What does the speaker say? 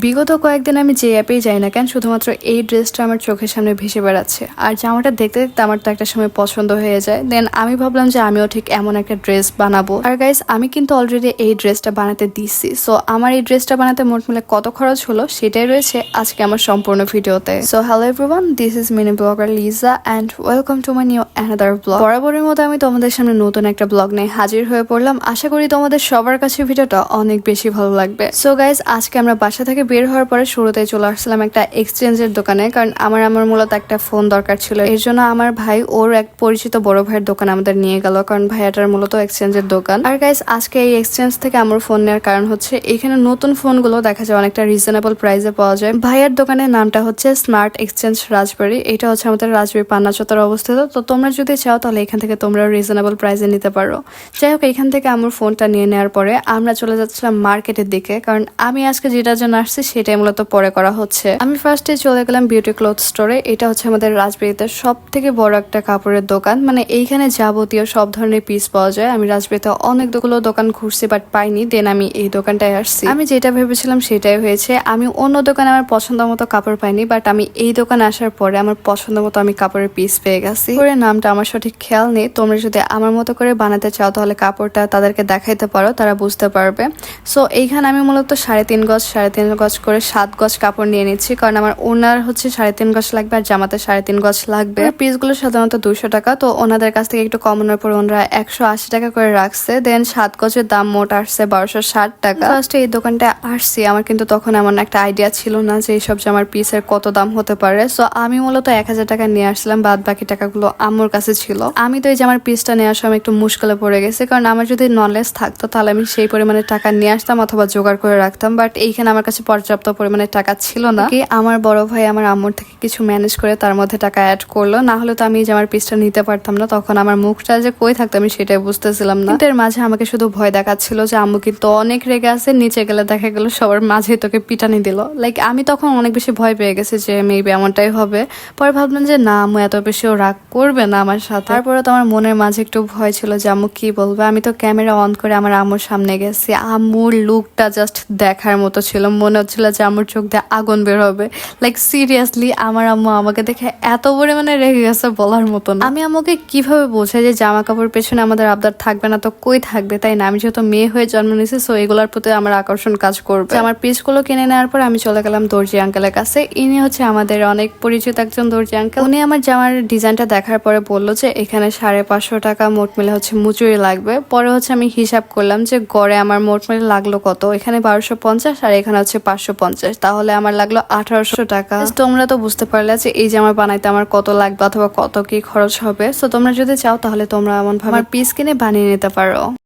বিগত কয়েকদিন আমি যে অ্যাপেই যাই না কেন, শুধুমাত্র এই ড্রেসটা আমার চোখের সামনে ভেসে বেড়াচ্ছে। আর জামাটা দেখতে দেখতে আমার তো একটা সময় পছন্দ হয়ে যায়। দেন আমি ভাবলাম যে আমিও ঠিক এমন একটা ড্রেস বানাবো। আর গাইস আমি কিন্তু অলরেডি এই ড্রেসটা বানাতে দিচ্ছি সো আমার এই ড্রেসটা বানাতে মোট মিলে কত খরচ হলো সেটাই রয়েছে আজকে আমার সম্পূর্ণ ভিডিওতে। So hello everyone this is mini vlogger Liza and welcome to my new another vlog বরাবরের মতো আমি তোমাদের সামনে নতুন একটা ব্লগ নিয়ে হাজির হয়ে পড়লাম। আশা করি তোমাদের সবার কাছে ভিডিওটা অনেক বেশি ভালো লাগবে। সো গাইস আজকে আমরা বাসা থেকে বের হওয়ার পরে শুরুতে চলে আসলাম একটা এক্সচেঞ্জের দোকানে, কারণ আমার আমার মূলত একটা ফোন দরকার ছিল। এর জন্য আমার ভাই, ওর এক পরিচিত বড় ভাইয়ের দোকান আমাদের নিয়ে গেল, কারণ ভাইয়াটার মূলত এক্সচেঞ্জের দোকান। আর গাইজ আজকে এই এক্সচেঞ্জ থেকে আমার ফোন নেওয়ার কারণ হচ্ছে, এখানে নতুন ফোনগুলো দেখা যায়, অনেকটা রিজনেবল প্রাইসে পাওয়া যায়। ভাইয়ার দোকানের নামটা হচ্ছে স্মার্ট এক্সচেঞ্জ রাজবাড়ি এটা হচ্ছে আমাদের রাজবাড়ি পান্না চত্বর অবস্থিত। তো তোমরা যদি চাও, তাহলে এখান থেকে তোমরা রিজনেবল প্রাইসে নিতে পারো। যাই হোক, এখান থেকে আমার ফোনটা নিয়ে নেওয়ার পরে আমরা চলে যাচ্ছিলাম মার্কেটের দিকে, কারণ আমি আজকে যেটার জন্য আসছি সেটাই মূলত পরে করা হচ্ছে। আমি ফার্স্টে চলে গেলাম বিউটি ক্লথ স্টোরে এটা হচ্ছে আমাদের রাজবাড়িতে সব থেকে বড় একটা কাপড়ের দোকান। মানে এইখানে যাবতীয় সব ধরনের পিস পাওয়া যায়। আমি রাজবাড়িতে অনেকগুলো দোকান ঘুরছি বাট পাইনি। দেন আমি এই দোকানটায় আসছি। আমি যেটা ভেবেছিলাম সেটাই হয়েছে। আমি অন্য দোকানে আমার পছন্দ মতো কাপড় পাইনি বাট আমি এই দোকানে আসার পরে আমার পছন্দ মতো আমি কাপড়ের পিস পেয়ে গেছি। করে নামটা আমার সঠিক খেয়াল নেই। তোমরা যদি আমার মতো করে বানাতে চাও তাহলে কাপড়টা তাদেরকে দেখাইতে পারো, তারা বুঝতে পারবে। সো এইখানে আমি মূলত সাড়ে তিন গজ, সাড়ে তিন গজ করে সাত গজ কাপড় নিয়ে নিচ্ছি কারণ আমার ওনার হচ্ছে সাড়ে তিন গজ লাগবে আর জামাতে সাড়ে তিন গজ লাগবে। পিসগুলো সাধারণত দুশো টাকা তো ওনাদের কাছ থেকে একটু কমানোর পর ওনারা একশো আশি টাকা করে রাখছে। দেন সাত গজের দাম মোট আসছে বারোশো ষাট টাকা। ফার্স্টে এই দোকানটায় আসছি আমার কিন্তু তখন এমন একটা আইডিয়া ছিল না যে এইসব জামার পিসের কত দাম হতে পারে। সো আমি মূলত এক হাজার টাকা নিয়ে আসলাম বাদ বাকি টাকাগুলো আমার কাছে ছিল। আমি তো এই জামার পিসটা নেওয়ার সময় একটু মুশকিলে পড়ে গেছে কারণ আমার যদি নলেজ থাকতো তাহলে আমি সেই পরিমাণে টাকা নিয়ে আসতাম অথবা জোগাড় করে রাখতাম। বাট এইখানে আমার কাছে পর্যাপ্ত পরিমাণে টাকা ছিল না। কি আমার বড় ভাই আমার আম্মুর থেকে কিছু ম্যানেজ করে তার মধ্যে টাকা অ্যাড করল। না হলে তো আমি যে আমার পিসটা নিতে পারতাম না। তখন আমার মুখটা যে কই থাকতো আমি সেটাই বুঝতেছিলাম না। এর মাঝে আমাকে শুধু ভয় দেখাচ্ছিল যে আম্মু কিন্তু অনেক রেগে আছে নিচে গেলে দেখা গেল সবার মাঝে তোকে পিটানি দিল। লাইক আমি তখন অনেক বেশি ভয় পেয়ে গেছি যে মেবি এমনটাই হবে। পরে ভাবলাম যে না আম্মু এত বেশিও রাগ করবে না আমার সাথে। তারপরে তো আমার মনের মাঝে একটু ভয় ছিল যে আম্মু কি বলবে? আমি তো ক্যামেরা অন করে আমার আম্মুর সামনে গেছি। আম্মুর লুকটা জাস্ট দেখার মতো ছিল মনে হচ্ছিল যে আম্মুর চোখ দিয়ে আগুন বের হবে। লাইক সিরিয়াসলি আমার আম্মু আমাকে দেখে এত পরিমাণে রেগে গেছে বলার মতো না। আমি আমাকে কীভাবে বোঝাই যে জামা কাপড় পেছনে আমাদের আবদার থাকবে না? তো কই থাকবে, তাই না? আমি যেহেতু মেয়ে হয়ে জন্ম নিয়েছি সো এগুলোর প্রতি আমার আকর্ষণ কাজ করবে। আমার পিসগুলো কিনে নেওয়ার পর আমি চলে গেলাম দর্জি আঙ্কেলের কাছে। ইনি হচ্ছে আমাদের অনেক পরিচিত একজন দর্জি আঙ্কেল। উনি আমার জামার ডিজাইনটা দেখার পরে বলল যে এখানে সাড়ে পাঁচশো টাকা মোট মিলে হচ্ছে মুচুরি লাগবে। পরে হচ্ছে আমি হিসাব করলাম যে গড়ে আমার মোট মিলে লাগল কত? এখানে বারোশো পঞ্চাশ আর এখানে হচ্ছে পাঁচশো পঞ্চাশ। তাহলে আমার লাগল আঠারোশো টাকা। তোমরা তো বুঝতে পারলে যে এই জামা বানাইতে আমার কত লাগবে অথবা কত কি খরচ হবে। তো তোমরা যদি চাও তাহলে তোমরা এমন ভাবে পিস কিনে বানিয়ে নিতে পারো।